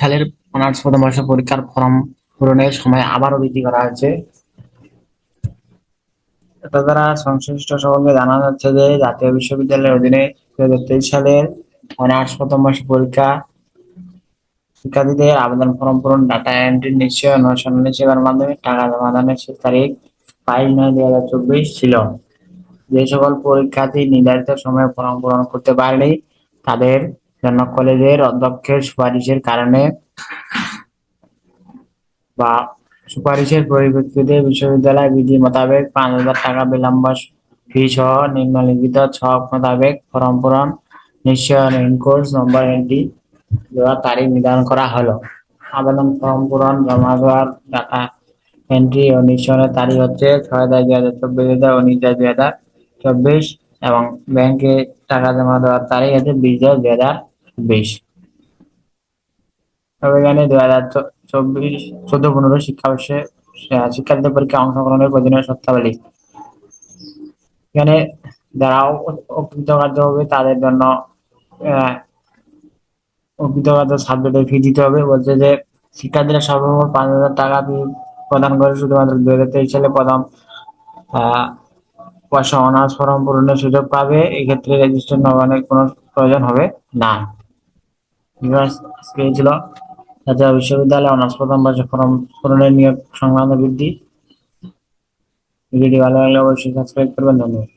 সালের অনার্স প্রথম বর্ষ পরীক্ষার ফর্ম পূরণের সময় আবারও বৃদ্ধি করা হয়েছে। এটা দ্বারা সংশ্লিষ্ট সকলকে জানা যাচ্ছে যে জাতীয় বিশ্ববিদ্যালয়ের অধীনে দুই হাজার তেইশ সালের অনার্স প্রথম বর্ষ পরীক্ষা, শিক্ষার্থীদের আবেদন ফর্ম পূরণ, ডাটা এন্ট্রি নিশ্চয় অনুসন্ধানী সেবার মাধ্যমে টাকা জমা দানের শেষ তারিখ বাইশ নয় দুই হাজার চব্বিশ ছিল। যে সকল পরীক্ষার্থী নির্ধারিত সময়ে ফর্ম পূরণ করতে পারেনি, তাদের জন্য কলেজের অধ্যক্ষের সুপারিশের কারণে বা সুপারিশের পরিপ্রেক্ষিতে বিশ্ববিদ্যালয় বিধি মোতাবেক পাঁচ হাজার টাকা বিলম্ব ফি সহ নিম্নলিখিত ছক মোতাবেক ফর্ম পূরণ নিশ্চয়ন কোর্স, নম্বর এন্ট্রি দেওয়ার তারিখ নির্ধারণ করা হলো। আবেদন ফর্ম পূরণ, জমা দেওয়ার ডাটা এন্ট্রি ও নিশ্চয়নের তারিখ হচ্ছে ছয় দশ দুই হাজার চব্বিশ থেকে উনিশ দশ দুই হাজার চব্বিশ। এবং ব্যাংকে টাকা জমা দেওয়ার তারিখ আছে বিশ দশ দুই হাজার বিশ। তবে এখানে দুই হাজার চব্বিশ চোদ্দ পনেরো শিক্ষাবর্ষে শিক্ষার্থীদের পরীক্ষা অংশগ্রহণের প্রয়োজনীয় শর্তাবলী। এখানে যারা অ- অকৃতকার্য হবে তাদের জন্য আহ, অকৃতকার্য সাবজেক্টে ফি দিতে হবে। বলছে যে শিক্ষার্থীরা সর্বমোট পাঁচ হাজার টাকা ফি প্রদান করে শুধুমাত্র দুই হাজার তেইশ সালে প্রথম আহ পয়সা অনার্স ফর্ম পূরণের সুযোগ পাবে, এক্ষেত্রে রেজিস্ট্রেশন নবায়নের কোনো প্রয়োজন হবে না। আজকে ছিল। জাতীয় বিশ্ববিদ্যালয়ে অনার্স প্রথম বর্ষে ফর্ম পূরণের নিয়োগ সংক্রান্ত বৃদ্ধি। ভিডিওটি ভালো লাগলে অবশ্যই সাবস্ক্রাইব করবেন। ধন্যবাদ।